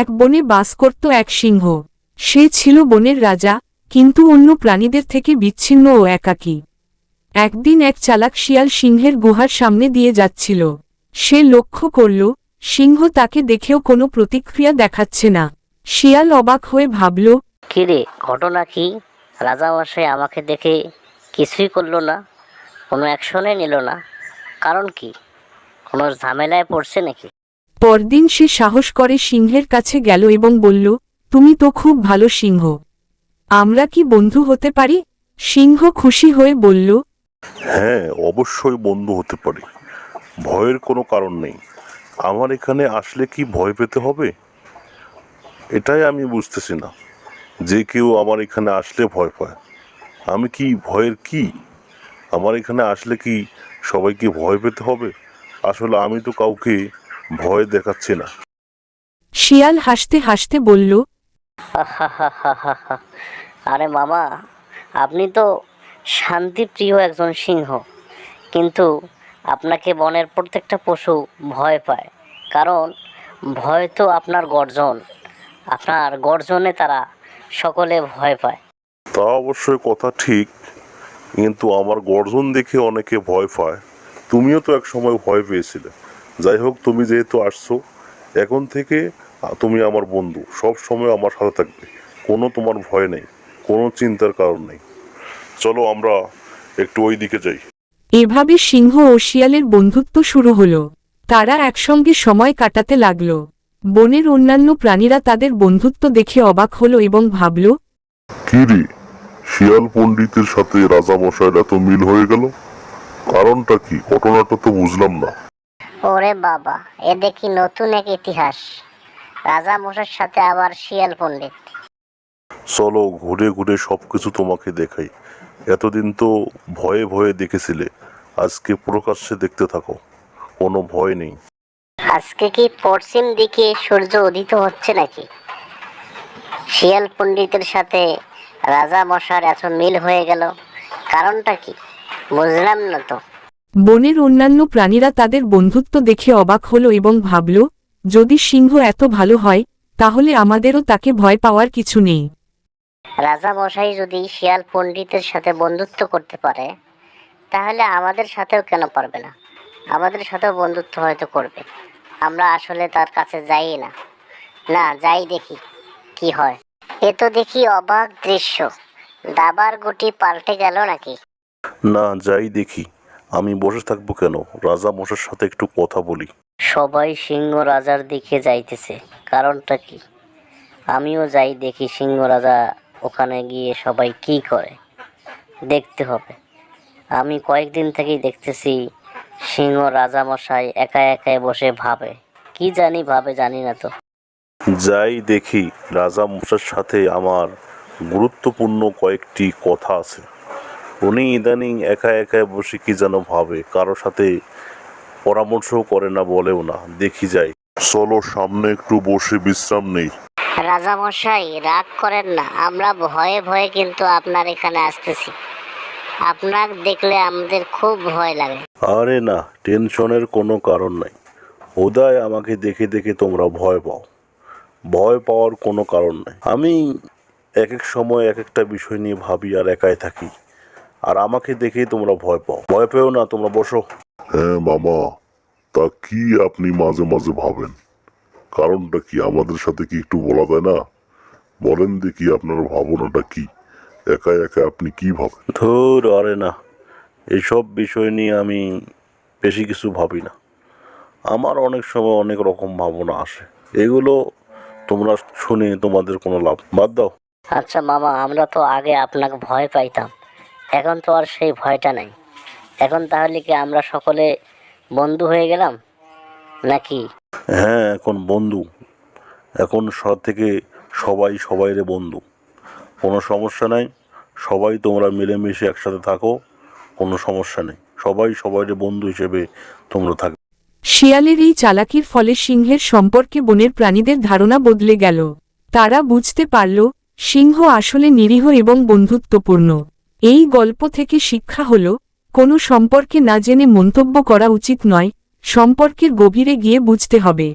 এক বনে বাস করত এক সিংহ। সে ছিল বনের রাজা, কিন্তু অন্য প্রাণীদের থেকে বিচ্ছিন্ন ও একাকী। একদিন এক চালাক শিয়াল সিংহের গুহার সামনে দিয়ে যাচ্ছিল। সে লক্ষ্য করল, সিংহ তাকে দেখেও কোনো প্রতিক্রিয়া দেখাচ্ছে না। শিয়াল অবাক হয়ে ভাবল কিরে ঘটনা কি? রাজামশাই আমাকে দেখে কিছুই করল না, কোনো অ্যাকশনে নিল না। কারণ কি? কোনো ঝামেলায় পড়ছে নাকি? পরদিন সে সাহস করে সিংহের কাছে গেল এবং বলল, তুমি তো খুব ভালো সিংহ। আমরা কি বন্ধু হতে পারি? সিংহ খুশি হয়ে বলল হ্যাঁ অবশ্যই বন্ধু হতে পারি। ভয়ের কোনো কারণ নেই। আমার এখানে আসলে কি ভয় পেতে হবে? এটাই আমি বুঝতেছি না। যে কেউ আমার এখানে আসলে ভয় পায়। আমি কি ভয়ের কি? আমার এখানে আসলে কি সবাইকে ভয় পেতে হবে? আসলে আমি তো কাউকে ভয় দেখাচ্ছি না। শিয়াল হাসতে হাসতে বলল আরে মামা আপনি তো শান্তিপ্রিয় একজন সিংহ। কিন্তু আপনাকে বনের প্রত্যেকটা পশু ভয় পায়। কারণ ভয় তো আপনার গর্জন। আপনার গর্জনে তারা সকলে ভয় পায়। তা অবশ্যই কথা ঠিক কিন্তু আমার গর্জন দেখে অনেকে ভয় পায়। তুমিও তো এক সময় ভয় পেয়েছিলে। যাই হোক তুমি যেহেতু আসছো এখন থেকে তুমি আমার বন্ধু। সব সময় আমার সাথে থাকবে। কোনো তোমার ভয় নেই কোনো চিন্তার কারণ নেই। চলো আমরা একটু ওই দিকে যাই। এভাবে সিংহ ও শিয়ালের বন্ধুত্ব শুরু হল। তারা একসঙ্গে সময় কাটাতে লাগল। বনের অন্যান্য প্রাণীরা তাদের বন্ধুত্ব দেখে অবাক হল এবং ভাবল কি রে? শিয়াল পণ্ডিতের সাথে রাজা মশাইয়ের এত মিল হয়ে গেল? কারণটা কি? ঘটনাটা তো বুঝলাম না। ওরে বাবা এ দেখি নতুন এক ইতিহাস। রাজা মশার সাথে আবার শিয়াল পণ্ডিত। চলো ঘুরে ঘুরে সবকিছু তোমাকে দেখাই। এতদিন তো ভয়ে ভয়ে দেখেছিলে আজকে প্রকাশ্যে দেখতে থাকো কোনো ভয় নেই। আজকে কি পশ্চিম দিকে সূর্য উদিত হচ্ছে নাকি? শিয়াল পণ্ডিতের সাথে রাজা মশার এত মিল হয়ে গেল কারণটা কি? বুঝলাম না তো। বনের অন্যান্য প্রাণীরা তাদের বন্ধুত্ব দেখে অবাক হল এবং ভাবল যদি সিংহ এত ভালো হয় তাহলে আমাদেরও তাকে ভয় পাওয়ার কিছু নেই। রাজা মশাই যদি শিয়াল পণ্ডিতের সাথে বন্ধুত্ব করতে পারে তাহলে আমাদের সাথেও কেন পারবে না? আমাদের সাথেও বন্ধুত্ব হয়তো করবে। আমরা আসলে তার কাছে যাই না। না যাই দেখি কি হয়। এ তো দেখি অবাক দৃশ্য। দাবার গুটি পাল্টে গেল নাকি? না যাই দেখি। আমি বসে থাকব কেন? রাজা মশার সাথে একটু কথা বলি। সবাই সিংহ রাজার দিকে যাইতেছে। কারণটা কি? আমিও যাই দেখি সিংহ রাজা ওখানে গিয়ে সবাই কি করে। দেখতে হবে। আমি কয়েকদিন থেকেই দেখতেছি সিংহ রাজা মশাই একা একাই বসে ভাবে। কি জানি ভাবে জানি না তো। যাই দেখি রাজা মশার সাথে আমার গুরুত্বপূর্ণ কয়েকটি কথা আছে। উনি ইদানিং একা একা বসে কি যেন ভাবে কারও সাথে পরামর্শও করে না বলেও না। দেখি যাই। চলো সামনে একটু বসে বিশ্রাম নেই। রাজা মশাই রাগ করেন না আমরা ভয়ে ভয়ে কিন্তু আপনার এখানে আসতেছি। আপনার দেখলে আমাদের খুব ভয় লাগে। আরে না টেনশনের কোনো কারণ নাই। উদয় আমাকে দেখে দেখে তোমরা ভয় পাও। ভয় পাওয়ার কোনো কারণ নাই। আমি এক এক সময় এক একটা বিষয় নিয়ে ভাবি আর একাই থাকি। আর আমাকে দেখেই তোমরা ভয় পাও। ভয় পেও না তোমরা বসো। হ্যাঁ মামা। তা কি আপনি মাঝে মাঝে ভাবেন? কারণটা কি? আমাদের সাথে কি একটু বলা যায় না? বলেন দেখি আপনার ভাবনাটা কি? একা একা আপনি কি ভাবেন? ধুর আরে না। এইসব বিষয় নিয়ে আমি বেশি কিছু ভাবি না। আমার অনেক সময় অনেক রকম ভাবনা আসে। এগুলো তোমরা শুনে তোমাদের কোনো লাভ বাদ দাও। আচ্ছা মামা আমরা তো আগে আপনাকে ভয় পাইতাম। এখন তো আর সেই ভয়টা নাই। এখন তাহলে কি আমরা সকলে বন্ধু হয়ে গেলাম? নাকি? হ্যাঁ এখন বন্ধু। এখন সব থেকে সবাই সবাইরে বন্ধু। কোনো সমস্যা নাই। সবাই তোমরা মিলেমিশে একসাথে থাকো। কোনো সমস্যা নেই। সবাই সবাইরে বন্ধু হিসেবে তোমরা থাকবে শিয়ালের এই চালাকির ফলে সিংহের সম্পর্কে বনের প্রাণীদের ধারণা বদলে গেল। তারা বুঝতে পারল সিংহ আসলে নিরীহ এবং বন্ধুত্বপূর্ণ। এই গল্প থেকে শিক্ষা হল, কোনো সম্পর্কে না জেনে মন্তব্য করা উচিত নয়, সম্পর্কের গভীরে গিয়ে বুঝতে হবে।